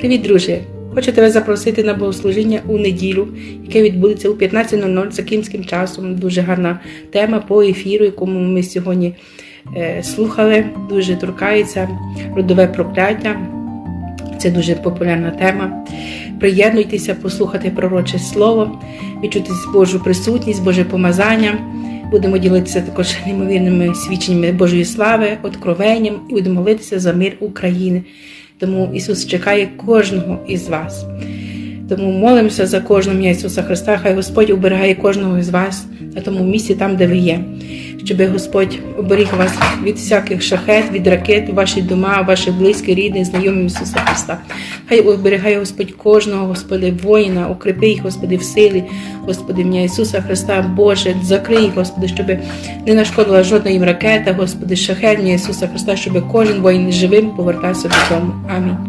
Привіт, друже! Хочу тебе запросити на богослужіння у неділю, яке відбудеться у 15.00 за київським часом. Дуже гарна тема по ефіру, якому ми сьогодні е, слухали. Дуже торкається родове прокляття. Це дуже популярна тема. Приєднуйтеся, послухати пророче слово, відчути Божу присутність, Боже помазання. Будемо ділитися також неймовірними свідченнями Божої слави, откровенням і будемо молитися за мир України. Тому Ісус чекає кожного із вас. Тому молимося за кожного ім'я Ісуса Христа. Хай Господь оберігає кожного із вас на тому місці, там, де ви є, щоб Господь оберіг вас від всяких шахет, від ракет, ваші дома, ваші близькі, рідних, знайомі Ісуса Христа. Хай оберігає Господь кожного, Господи, воїна, укріпи їх, Господи, в силі, Господи, ім'я Ісуса Христа, Боже, закрий, їх, Господи, щоб не нашкодила жодна їм ракета, Господи, шахерня Ісуса Христа, щоб кожен воїн живим повертався додому. Амінь.